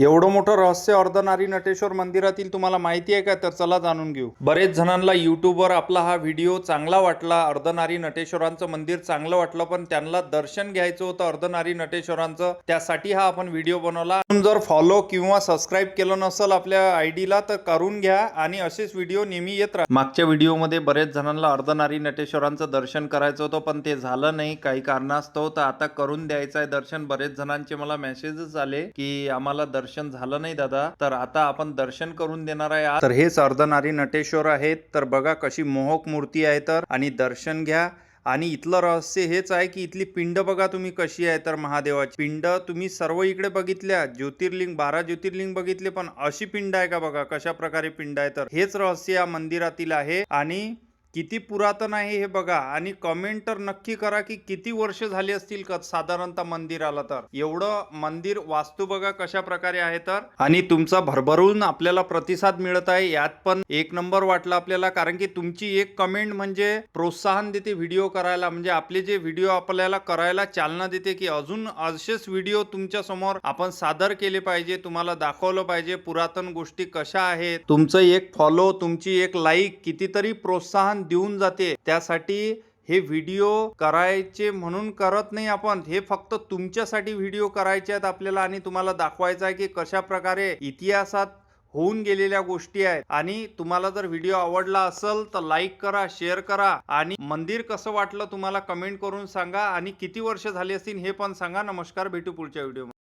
एवढं मोठं रहस्य अर्धनारी नटेश्वर मंदिरातील तुम्हाला माहिती आहे का? तर चला जाणून घेऊ. बरेच जणांना युट्यूबवर आपला हा व्हिडिओ चांगला वाटला अर्धनारी नटेश्वरांचं मंदिर चांगलं वाटलं पण त्यांना दर्शन घ्यायचं होतं अर्धनारी नटेश्वरांचं. त्यासाठी हा आपण व्हिडिओ बनवला. जर फॉलो किंवा सबस्क्राईब केलं नसेल आपल्या आयडीला तर करून घ्या आणि असेच व्हिडिओ नेहमी येत राहा. मागच्या व्हिडिओमध्ये बरेच जणांना अर्धनारी नटेश्वरांचं दर्शन करायचं होतं पण ते झालं नाही. काही कारणास्तव तर आता करून द्यायचं आहे दर्शन. बरेच जणांचे मला मेसेजेस आले की आम्हाला दर्शन झालं नाही दादा. तर आता आपण दर्शन करून देणार आहे तर हेच अर्धनारी नटेश्वर आहेत. तर बघा कशी मोहक मूर्ती आहे तर. आणि दर्शन घ्या. आणि इथलं रहस्य हेच आहे की इथली पिंड बघा तुम्ही कशी आहे तर महादेवाची. पिंड तुम्ही सर्व इकडे बघितल्या. ज्योतिर्लिंग बारा ज्योतिर्लिंग बघितले पण अशी पिंड आहे का बघा? कशा प्रकारे पिंड आहे तर. हेच रहस्य या मंदिरातील आहे. आणि किती पुरातन आहे हे बघा आणि कमेंट तर नक्की करा की किती वर्ष झाली असतील का साधारणतः मंदिराला तर. एवढं मंदिर वास्तू बघा कशा प्रकारे आहे तर. आणि तुमचा भरभरून आपल्याला प्रतिसाद मिळत आहे यात पण एक नंबर वाटला आपल्याला कारण की तुमची एक कमेंट म्हणजे प्रोत्साहन देते व्हिडिओ करायला. म्हणजे आपले जे व्हिडिओ आपल्याला करायला चालना देते की अजून असेच व्हिडिओ तुमच्यासमोर आपण सादर केले पाहिजे तुम्हाला दाखवलं पाहिजे पुरातन गोष्टी कशा आहेत. तुमचं एक फॉलो तुमची एक लाईक कितीतरी प्रोत्साहन देऊन जाते. त्यासाठी हे व्हिडिओ करायचे म्हणून करत नाही आपण. हे फक्त तुमच्यासाठी व्हिडिओ करायचे आहेत आपल्याला आणि तुम्हाला दाखवायचं आहे की कशा प्रकारे इतिहासात होऊन गेलेल्या गोष्टी आहेत. आणि तुम्हाला जर व्हिडिओ आवडला असेल तर लाईक करा शेअर करा आणि मंदिर कसं वाटलं तुम्हाला कमेंट करून सांगा. आणि किती वर्ष झाली असतील हे पण सांगा. नमस्कार भेटू पुढच्या व्हिडिओ